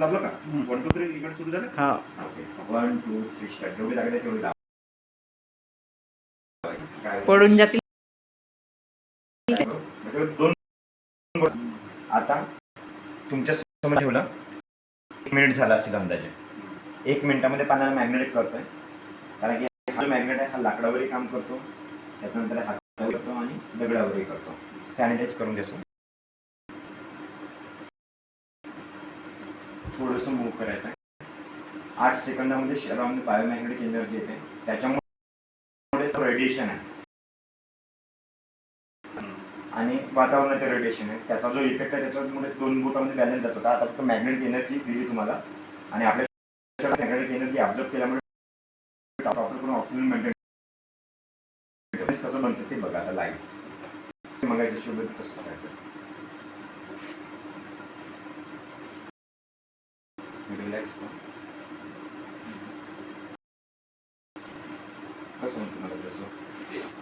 दाबलं का? One two three इकडे सुरू झालं? हा. Okay one two three start जेवढी लागेल तेवढी दाब. पडून जातील. दोन आता तुमच्यासमोर ठेवलं. एक मिनिट झाला असेल अंदाजे. एक मिनिटामध्ये पाण्याला मॅग्नेट करतोय. कारण की हा मॅग्नेट आहे हा लाकडावरही काम करतो. त्याच्यानंतर हातावर करतो आणि दगडावरही करतो. सॅनिटाईज करून देतो. थोडंसं मूव्ह करायचं आहे. आठ सेकंदामध्ये शरीरामध्ये बायोमॅग्नेटिक एनर्जी येते. त्याच्यामुळे रेडिएशन आहे. आणि वातावरणाचं रेडिएशन आहे. त्याचा जो इफेक्ट आहे त्याच्यामुळे दोन बोटामध्ये बॅलन्स जात. होता आता फक्त मॅग्नेटिक एनर्जी दिली तुम्हाला. आणि आपल्या मॅग्नेटिक एनर्जी ऑब्झर्व केल्यामुळे प्रॉपर करून ऑक्सिजन मेंटेन कसं बनतं ते बघा आता लाईव्ह मगायचं शोध कसं करायचं. रिलॅक्स कसं म्हणतो मला जसं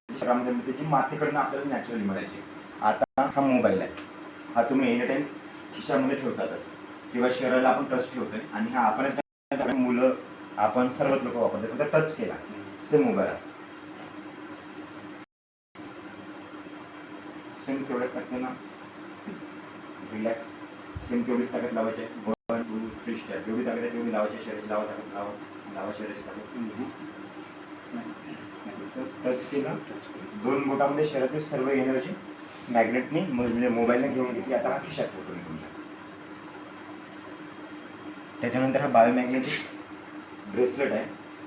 शरीरामध्ये त्याची मातेकडनं आपल्याला नॅचरली मिळायची. आता हा मोबाईल आहे. हा तुम्ही एनी टाईम खिशामध्ये ठेवतातच. किंवा शरीराला आपण टच ठेवतोय आणि हा आपणच मुलं आपण सर्वच लोक वापरतो फक्त टच केला. सेम मोबाईल आहे. सेम तेवढ्याच टाकते ना रिलॅक्स सेम तेवढीच ताकद लावायची वन टू थ्री स्टार जेवढी ताकद आहे तेवढी लावायची शरीर लावा ताकद लावा. लावा शरीराची ताकद. टच केला. दोन बोटामध्ये शरीरातील सर्व एनर्जी मॅग्नेटने म्हणजे मोबाईलने घेऊन घेतली. आता हा खिशात होतो मी तुमच्या. त्याच्यानंतर हा बायोमॅग्नेटिक ब्रेसलेट आहे.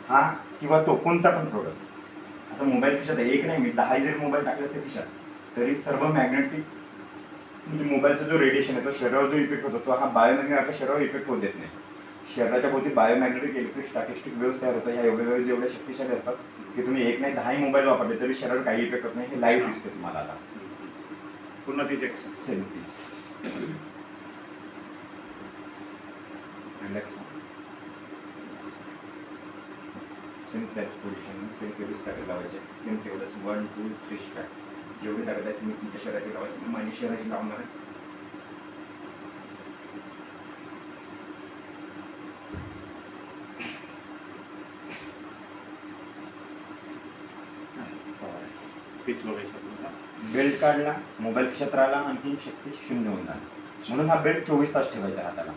हा किंवा तो कोणता पण प्रोडक्ट आता मोबाईल खिशात आहे. एक नाही मी दहा जरी मोबाईल टाकले असते खिशात तरी सर्व मॅग्नेटिक म्हणजे मोबाईलचा जो रेडिएशन आहे तो शरीरावर जो इफेक्ट होतो तो हा बायोमॅग्नेट आपल्या शरीरावर इफेक्ट होत देत नाही. शरीराच्या भोवती बायोमॅग्नेटिक इलेक्ट्रिक स्टॅटिस्टिक वेव्स तयार होतात. ह्या एवढ्या वेळेस जेवढ्या शक्तिशाली असतात की तुम्ही एक नाही दहाही मोबाईल वापरले तरी शरीरावर काही इफेक्ट होत नाही. हे लाईव्ह दिसते तुम्हाला आता. पूर्ण तिचे सेम तीच. रिलॅक्स सेम त्याच पोझिशन सेम तेवढीच ताकद लावायची. सेम तेवढंच वन टू थ्री स्टार जेवढी ताकद आहे तुम्ही तुमच्या शरीराची लावायची. मी माझ्या शरीराची लावणार आहे बघायचं बेल्ट काढला. मोबाईल खिशात राहिला आणखी शक्ती शून्य होऊन जाणार म्हणून हा बेल्ट चोवीस तास ठेवायचा हाताला.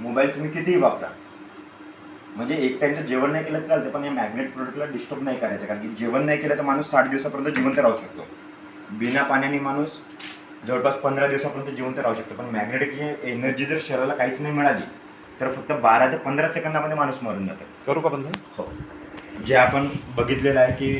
मोबाईल तुम्ही कितीही वापरा. म्हणजे एक टाइमचं जेवण नाही केलं तर चालतं पण या मॅग्नेट प्रोडक्टला डिस्टर्ब नाही करायचं कारण की जेवण नाही केलं तर माणूस साठ दिवसापर्यंत जिवंत राहू शकतो. बिना पाण्याने माणूस जवळपास पंधरा दिवसापर्यंत जिवंत राहू शकतो. पण मॅग्नेटिक एनर्जी जर शरीराला काहीच नाही मिळाली तर फक्त बारा ते पंधरा सेकंदामध्ये माणूस मरून जातो. करू का बंद हो. जे आपण बघितलेलं आहे की